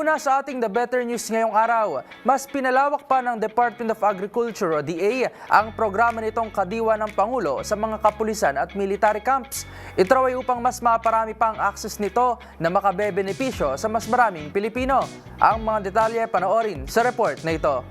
Una sa ating The Better News ngayong araw, mas pinalawak pa ng Department of Agriculture o DA ang programa nitong kadiwa ng Pangulo sa mga kapulisan at military camps. Ito ay upang mas maparami pa ang access nito na makabebenepisyo sa mas maraming Pilipino. Ang mga detalye panoorin sa report na ito.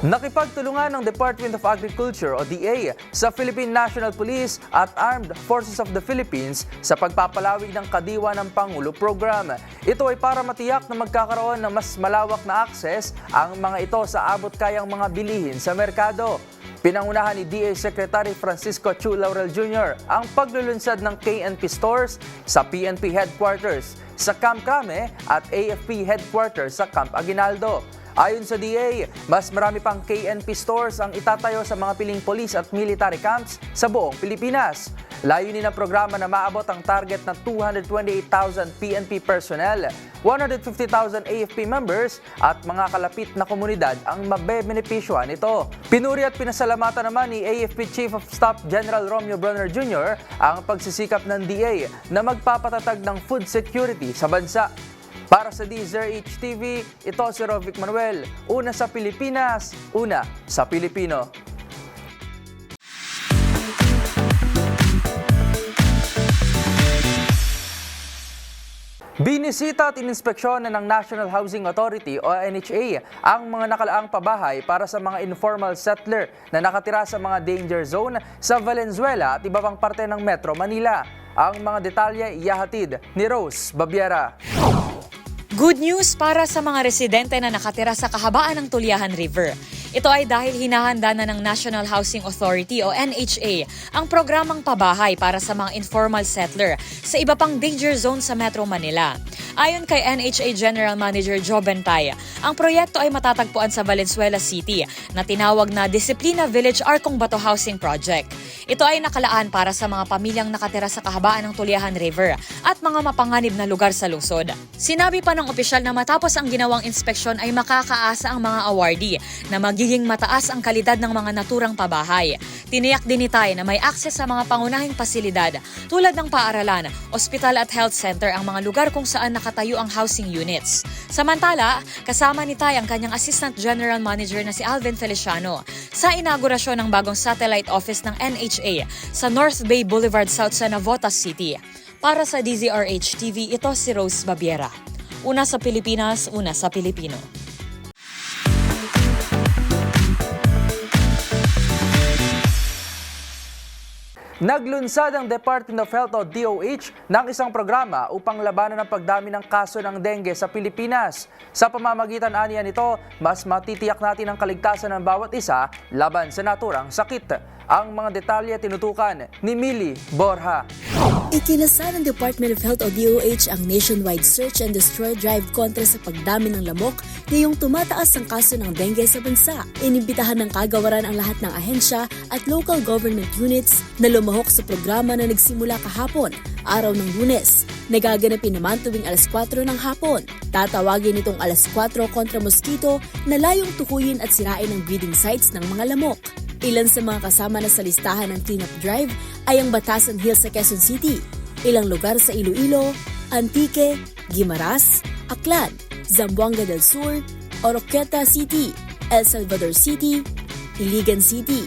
Nakipagtulungan ng Department of Agriculture o DA sa Philippine National Police at Armed Forces of the Philippines sa pagpapalawig ng Kadiwa ng Pangulo program. Ito ay para matiyak na magkakaroon ng mas malawak na access ang mga ito sa abot kayang mga bilihin sa merkado. Pinangunahan ni DA Secretary Francisco Chu Laurel Jr. ang paglulunsad ng KNP stores sa PNP headquarters sa Camp Crame at AFP headquarters sa Camp Aguinaldo. Ayon sa DA, mas marami pang KNP stores ang itatayo sa mga piling police at military camps sa buong Pilipinas. Layunin ng programa na maabot ang target na 228,000 PNP personnel, 150,000 AFP members at mga kalapit na komunidad ang mabebenepisyohan nito. Pinuri at pinasalamatan naman ni AFP Chief of Staff General Romeo Bronner Jr. ang pagsisikap ng DA na magpapatatag ng food security sa bansa. Para sa DZRH TV, ito si Rovic Manuel. Una sa Pilipinas, una sa Pilipino. Binisita at ininspeksyon ng National Housing Authority o NHA ang mga nakalaang pabahay para sa mga informal settler na nakatira sa mga danger zone sa Valenzuela at iba pang parte ng Metro Manila. Ang mga detalye iyahatid ni Rose Babiera. Good news para sa mga residente na nakatira sa kahabaan ng Tulyahan River. Ito ay dahil hinahanda na ng National Housing Authority o NHA ang programang pabahay para sa mga informal settler sa iba pang danger zone sa Metro Manila. Ayon kay NHA General Manager Joe Bentay, ang proyekto ay matatagpuan sa Valenzuela City na tinawag na Disiplina Village Arcong Bato Housing Project. Ito ay nakalaan para sa mga pamilyang nakatira sa kahabaan ng Tulyahan River at mga mapanganib na lugar sa lungsod. Sinabi pa ng opisyal na matapos ang ginawang inspeksyon ay makakaasa ang mga awardee na magiging mataas ang kalidad ng mga naturang pabahay. Tiniyak din ni Tay na may access sa mga pangunahing pasilidad tulad ng paaralan, ospital at health center ang mga lugar kung saan nakatayo ang housing units. Samantala, kasama ni Tay ang kanyang Assistant General Manager na si Alvin Feliciano sa inaugurasyon ng bagong satellite office ng NHA sa North Bay Boulevard South sa Navotas City. Para sa DZRH TV, ito si Rose Babiera. Una sa Pilipinas, una sa Pilipino. Naglunsad ang Department of Health o DOH ng isang programa upang labanan ang pagdami ng kaso ng dengue sa Pilipinas. Sa pamamagitan aniya nito, mas matitiyak natin ang kaligtasan ng bawat isa laban sa naturang sakit. Ang mga detalye tinutukan ni Mili Borja. Ikinasa ng Department of Health o DOH ang nationwide search and destroy drive kontra sa pagdami ng lamok ngayong tumataas ang kaso ng dengue sa bansa. Inimbitahan ng kagawaran ang lahat ng ahensya at local government units na lumahok sa programa na nagsimula kahapon, araw ng lunes. Nagaganapin naman tuwing alas 4 ng hapon. Tatawagin itong alas 4 kontra mosquito na layong tukuyin at sirain ang breeding sites ng mga lamok. Ilan sa mga kasama na sa listahan ng cleanup drive ay ang Batasan Hills sa Quezon City, ilang lugar sa Iloilo, Antique, Guimaras, Aklan, Zamboanga del Sur, Oroquieta City, El Salvador City, Iligan City,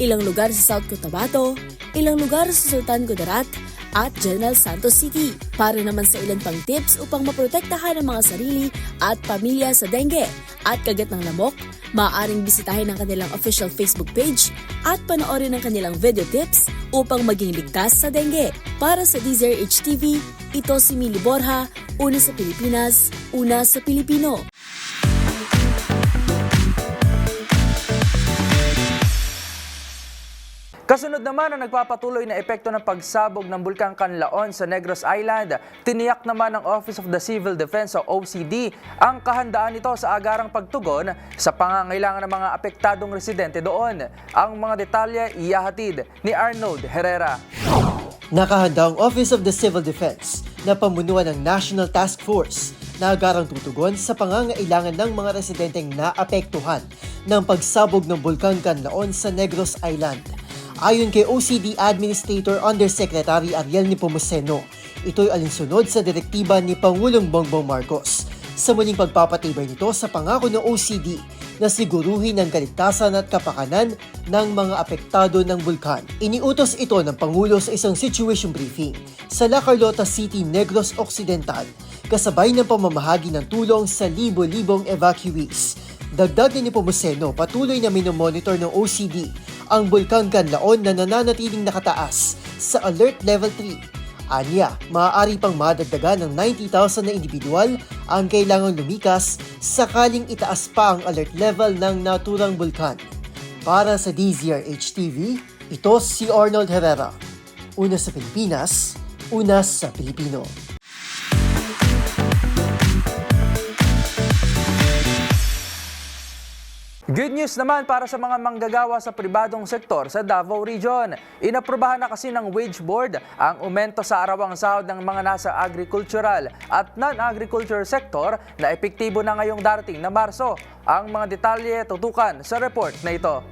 ilang lugar sa South Cotabato, ilang lugar sa Sultan Kudarat, at General Santos City. Para naman sa ilan pang tips upang maprotektahan ang mga sarili at pamilya sa dengue at kagat ng lamok, maaaring bisitahin ang kanilang official Facebook page at panoorin ang kanilang video tips upang maging ligtas sa dengue. Para sa DZRH TV, ito si Mili Borja, una sa Pilipinas, una sa Pilipino. Kasunod naman ang nagpapatuloy na epekto ng pagsabog ng Bulkang Canlaon sa Negros Island. Tiniyak naman ng Office of the Civil Defense o OCD ang kahandaan nito sa agarang pagtugon sa pangangailangan ng mga apektadong residente doon. Ang mga detalye iyahatid ni Arnold Herrera. Nakahanda ang Office of the Civil Defense na pamunuan ng National Task Force na agarang tutugon sa pangangailangan ng mga residenteng naapektuhan ng pagsabog ng Bulkang Canlaon sa Negros Island. Ayon kay OCD Administrator Undersecretary Ariel Nepomuceno, ito'y alinsunod sa direktiba ni Pangulong Bongbong Marcos sa muling pagpapatibay nito sa pangako ng OCD na siguruhin ang kaligtasan at kapakanan ng mga apektado ng bulkan. Iniutos ito ng Pangulo sa isang situation briefing sa La Carlota City, Negros Occidental, kasabay ng pamamahagi ng tulong sa libo-libong evacuees. Dagdag ni Pomuseno, patuloy na minomonitor ng OCD ang Bulkang Canlaon na nananatiling nakataas sa Alert Level 3 Anya, maaari pang madagdagan ng 90,000 na individual ang kailangang lumikas sakaling itaas pa ang alert level ng naturang bulkan. Para sa DZRH TV, ito si Arnold Herrera. Una sa Pilipinas, una sa Pilipino. Good news naman para sa mga manggagawa sa pribadong sektor sa Davao Region. Inaprubahan na kasi ng Wage Board ang umento sa arawang sahod ng mga nasa agricultural at non-agriculture sector na epektibo na ngayong darating na Marso. Ang mga detalye tutukan sa report na ito.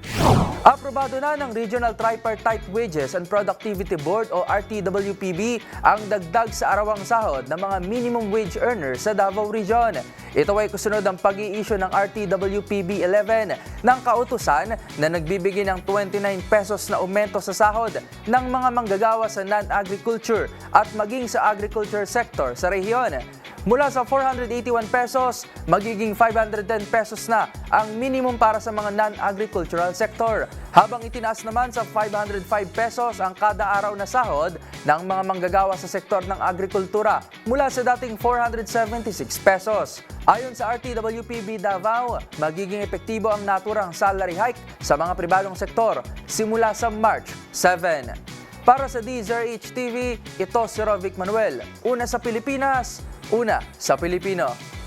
Aprobado na ng Regional Tripartite Wages and Productivity Board o RTWPB ang dagdag sa arawang sahod ng mga minimum wage earners sa Davao Region. Ito ay kusunod ang pag-i-issue ng RTWPB 11 ng kautusan na nagbibigay ng 29 pesos na aumento sa sahod ng mga manggagawa sa non-agriculture at maging sa agriculture sector sa rehiyon. Mula sa 481 pesos, magiging 510 pesos na ang minimum para sa mga non-agricultural sector. Habang itinaas naman sa 505 pesos ang kada araw na sahod ng mga manggagawa sa sektor ng agrikultura mula sa dating 476 pesos. Ayon sa RTWPB Davao, magiging epektibo ang naturang salary hike sa mga pribadong sektor simula sa March 7. Para sa DZRH TV, ito si Rovic Manuel. Una sa Pilipinas, una sa Pilipino.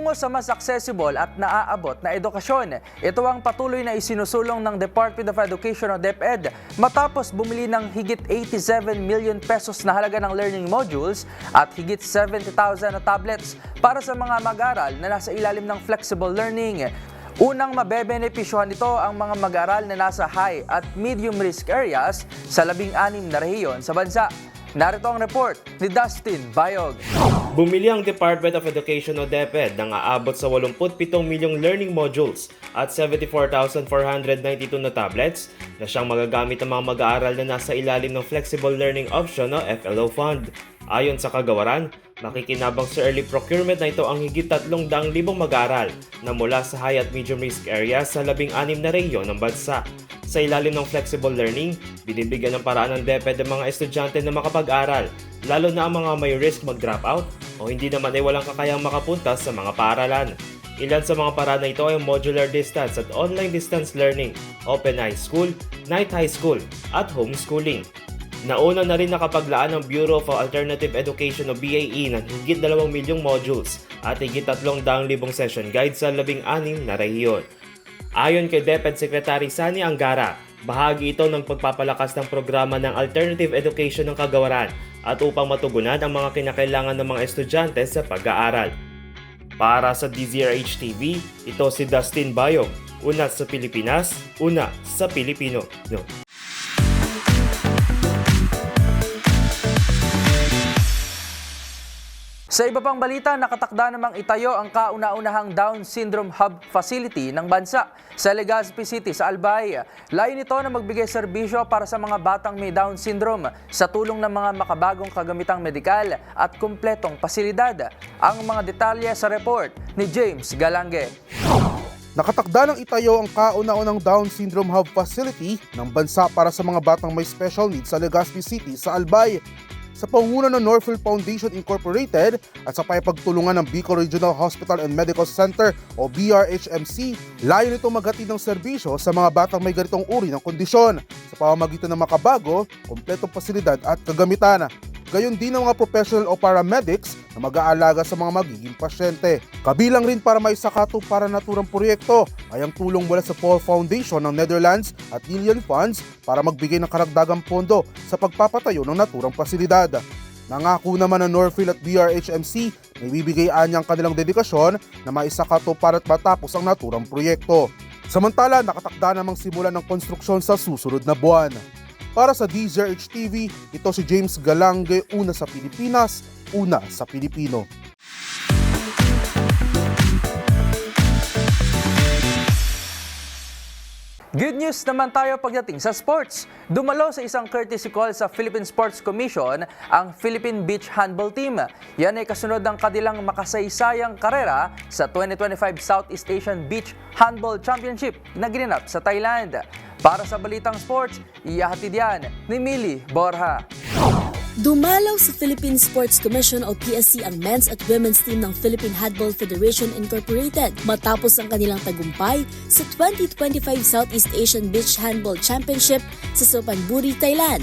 Tungo sa mas accessible at naaabot na edukasyon, ito ang patuloy na isinusulong ng Department of Education o DepEd matapos bumili ng higit 87 million pesos na halaga ng learning modules at higit 70,000 na tablets para sa mga mag-aral na nasa ilalim ng flexible learning. Unang mabebenepisyohan nito ang mga mag-aral na nasa high at medium risk areas sa labing-anim na rehiyon sa bansa. Narito ang report ni Dustin Bayog. Bumili ang Department of Education o DepEd ng aabot sa 87 milyong learning modules at 74,492 na tablets na siyang magagamit ng mga mag-aaral na nasa ilalim ng Flexible Learning Option o FLO Fund. Ayon sa kagawaran, makikinabang sa early procurement na ito ang higit 300,000 mag-aaral na mula sa high at medium risk areas sa 16 na rehiyon ng bansa. Sa ilalim ng flexible learning, binibigyan ng paraan ng DepEd ang mga estudyante na makapag-aral, lalo na ang mga may risk mag-drop out o hindi naman ay walang kakayang makapunta sa mga paaralan. Ilan sa mga paraan na ito ay modular distance at online distance learning, open high school, night high school, at homeschooling. Nauna na rin nakapaglaan ng Bureau of Alternative Education o BAE ng higit 2 milyong modules at higit 300,000 session guides sa 16 na rehiyon. Ayon kay DepEd Secretary Sani Angara, bahagi ito ng pagpapalakas ng programa ng Alternative Education ng Kagawaran at upang matugunan ang mga kinakailangan ng mga estudyante sa pag-aaral. Para sa DZRH TV, ito si Dustin Bayog, Una sa Pilipinas, una sa Pilipino. No. Sa iba pang balita, nakatakda namang itayo ang kauna-unahang Down Syndrome Hub Facility ng bansa sa Legazpi City sa Albay. Layo nito na magbigay serbisyo para sa mga batang may Down syndrome sa tulong ng mga makabagong kagamitang medikal at kumpletong pasilidad. Ang mga detalye sa report ni James Galange. Nakatakda ng itayo ang kauna-unang Down Syndrome Hub Facility ng bansa para sa mga batang may special needs sa Legazpi City sa Albay. Sa pangunguna ng Northfield Foundation Incorporated at sa payapagtulungan ng Bicol Regional Hospital and Medical Center o BRHMC, layo nito maghatid ng serbisyo sa mga batang may ganitong uri ng kondisyon sa pamamagitan ng makabago, kompletong pasilidad at kagamitan. Gayon din ang mga professional o paramedics na mag-aalaga sa mga magiging pasyente. Kabilang rin para may sakato para naturang proyekto ay ang tulong mula sa Paul Foundation ng Netherlands at Lillian Funds para magbigay ng karagdagang pondo sa pagpapatayo ng naturang pasilidad. Nangako naman ng Northfield at BRHMC na ibibigay ang kanilang dedikasyon na maisakato para't matapos ang naturang proyekto. Samantala, nakatakda namang simulan ng konstruksyon sa susunod na buwan. Para sa DZRH TV, ito si James Galange, una sa Pilipinas, una sa Pilipino. Good news naman tayo pagdating sa sports. Dumalo sa isang courtesy call sa Philippine Sports Commission ang Philippine Beach Handball Team. Yan ay kasunod ng kanilang makasaysayang karera sa 2025 Southeast Asian Beach Handball Championship na ginanap sa Thailand. Para sa Balitang Sports, iyahatid yan ni Mili Borja. Dumalaw sa Philippine Sports Commission o PSC ang men's at women's team ng Philippine Handball Federation Incorporated matapos ang kanilang tagumpay sa 2025 Southeast Asian Beach Handball Championship sa Sopanburi, Thailand.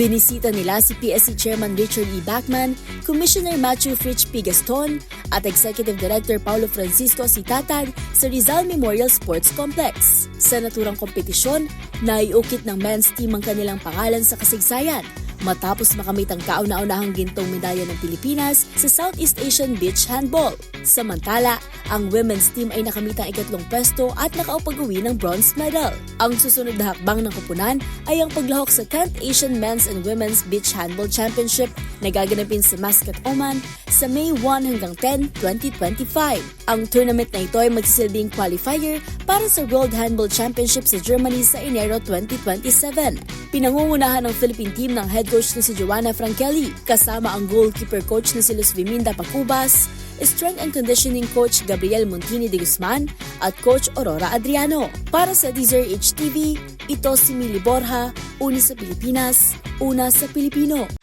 Binisita nila si PSC Chairman Richard E. Bachman, Commissioner Matthew Fritz P. Gaston, at Executive Director Paulo Francisco Citatag sa Rizal Memorial Sports Complex. Sa naturang kompetisyon, naiukit ng men's team ang kanilang pangalan sa kasaysayan matapos makamit ang kauna-unahang gintong medalya ng Pilipinas sa Southeast Asian Beach Handball. Samantala, ang women's team ay nakamit ang ikatlong pwesto at nakaupag-uwi ng bronze medal. Ang susunod na hakbang ng kupunan ay ang paglahok sa 10th Asian Men's and Women's Beach Handball Championship na gaganapin sa Muscat, Oman sa May 1 hanggang 10, 2025. Ang tournament na ito ay magsisilbing qualifier para sa World Handball Championship sa Germany sa Enero 2027. Pinangungunahan ng Philippine team ng head coach na si Joanna Frankelli, kasama ang goalkeeper coach na si Luz Viminda Pacubas, strength and conditioning coach Gabriel Montini de Guzman at coach Aurora Adriano. Para sa Deezer HTV, ito si Mili Borja, una sa Pilipinas, una sa Pilipino.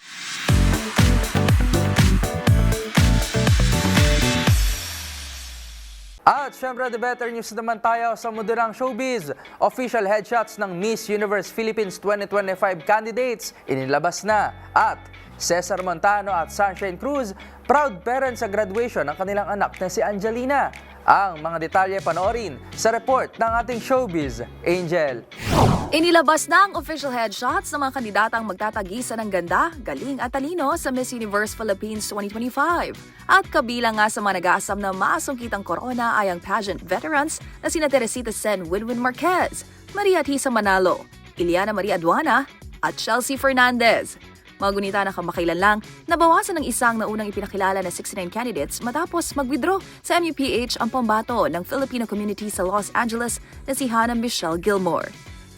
At syempre, the better news naman tayo sa moderang showbiz. Official headshots ng Miss Universe Philippines 2025 candidates inilabas na. At Cesar Montano at Sunshine Cruz, proud parents sa graduation ng kanilang anak na si Angelina. Ang mga detalye panoorin sa report ng ating showbiz, Angel. Inilabas na ang official headshots ng mga kandidatang magtatagisa ng ganda, galing at talino sa Miss Universe Philippines 2025. At kabilang nga sa mga nag-aasam na masungkitang korona ay ang pageant veterans na sina Teresita Sen Winwin Marquez, Maria Tisa Manalo, Iliana Maria Aduana at Chelsea Fernandez. Mga gunita na kamakailan lang, nabawasan ng isang naunang ipinakilala na 69 candidates matapos mag-withdraw sa MUPH ang pambato ng Filipino community sa Los Angeles na si Hannah Michelle Gilmore.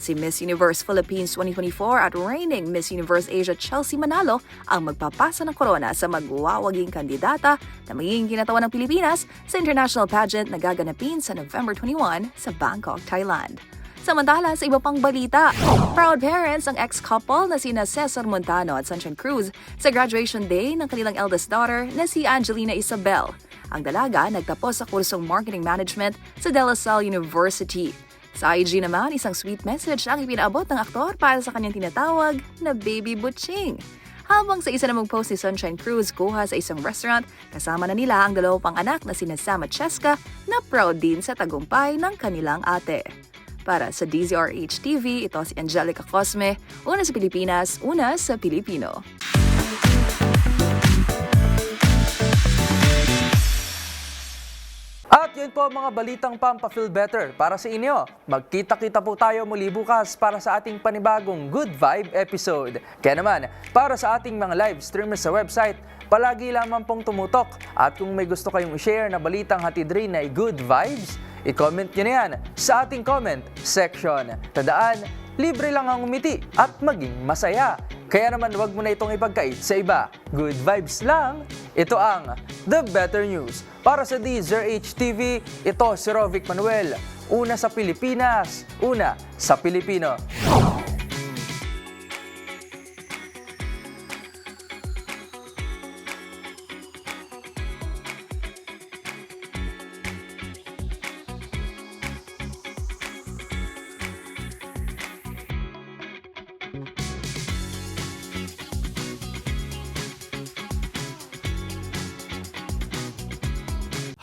Si Miss Universe Philippines 2024 at reigning Miss Universe Asia Chelsea Manalo ang magpapasa ng korona sa magwawaging kandidata na magiging kinatawan ng Pilipinas sa international pageant na gaganapin sa November 21 sa Bangkok, Thailand. Samantala, sa iba pang balita, proud parents ang ex-couple na sina Cesar Montano at Sunshine Cruz sa graduation day ng kanilang eldest daughter na si Angelina Isabel. Ang dalaga nagtapos sa kursong Marketing Management sa De La Salle University. Sa IG naman, isang sweet message ang ipinaabot ng aktor para sa kanyang tinatawag na Baby Butching. Habang sa isa namang post ni Sunshine Cruz kuha sa isang restaurant, kasama na nila ang dalawa pang anak na sina Sam at Cheska na proud din sa tagumpay ng kanilang ate. Para sa DZRH TV, ito si Angelica Cosme, una sa Pilipinas, una sa Pilipino. At yun po mga balitang Pampa-Feel Better para sa inyo. Magkita-kita po tayo muli bukas para sa ating panibagong Good Vibe episode. Kaya naman, para sa ating mga live streamers sa website, palagi lamang pong tumutok. At kung may gusto kayong i-share na balitang hatid rin na good vibes, i-comment nyo na yan sa ating comment section. Tandaan, libre lang ang umiti at maging masaya. Kaya naman wag mo na itong ipagkait sa iba. Good vibes lang. Ito ang The Better News. Para sa DZRH TV, ito si Rovic Manuel. Una sa Pilipinas, una sa Pilipino.